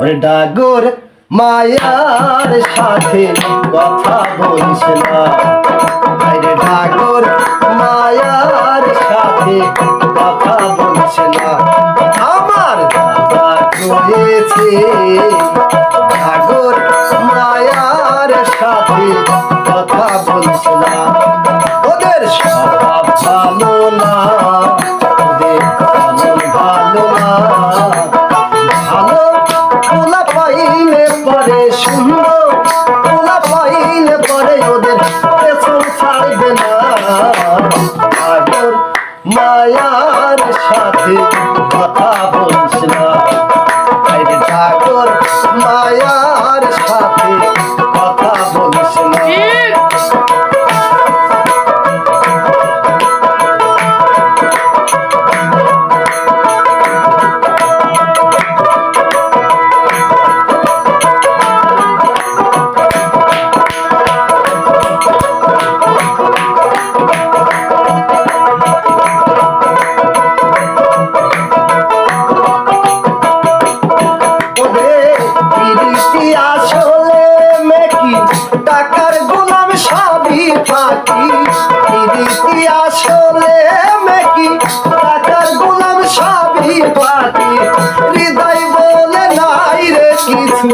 ওরে ডাগর মায়ার সাথে কথা বলিস না। আরে ডাগর মায়ার সাথে কথা বলিস না। আমার দাদা মায়ার সাথে কথা বলিস না। ঠাকুর মায়ার সাথে ফাঁকি পিরিতি আসলে মেকি? টাকার গোলাম সবই ফাঁকি হৃদয় বলে নাই রে কিছু।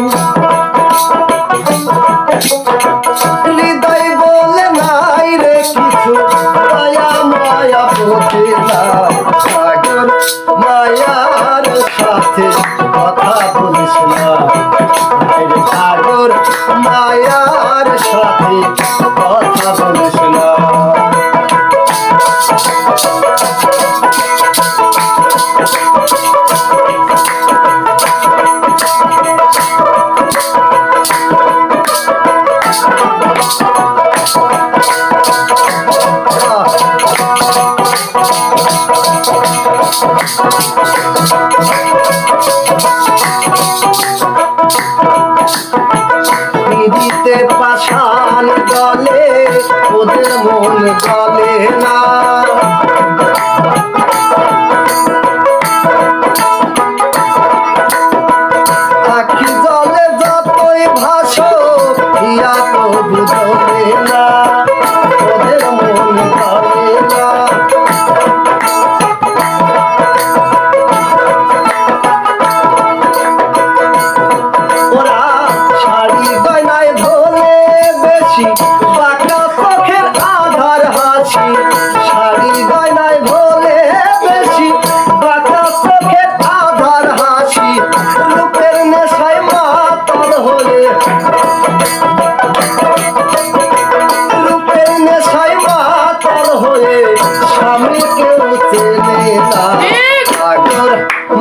মায়ার সাথে কথা বলিস না। আরে সাগর মায়ার সাথে কথা বলিস না। পিড়িতে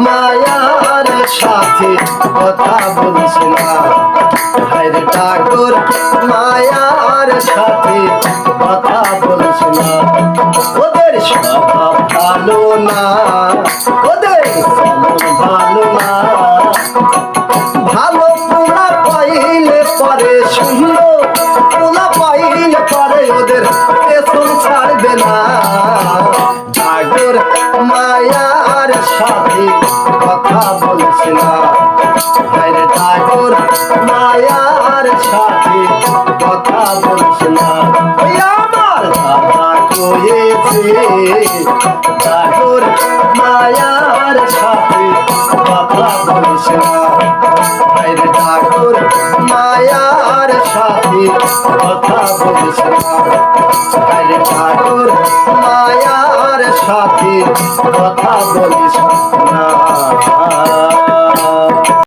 মায়ার সাথে কথা বলিস না। হরে ঠাকুর, মায়ার সাথে কথা বলিস না। ওদের স্বভাব ভালো না। ওদের ওদের পেছন ছাড়বে না ঠাকুর মায়ার সাথে কথা বলিস না। হরে ঠাকুর মায়ার সাথে কথা বলিস না। আমার দাদা কয়েছে ঠাকুর মায়ার সাথে কথা বলিস না। ঠাকুর মায়ার সাথে কথা বলছে হরে ঠাকুর মায়ার সাথে কথা বলিস না।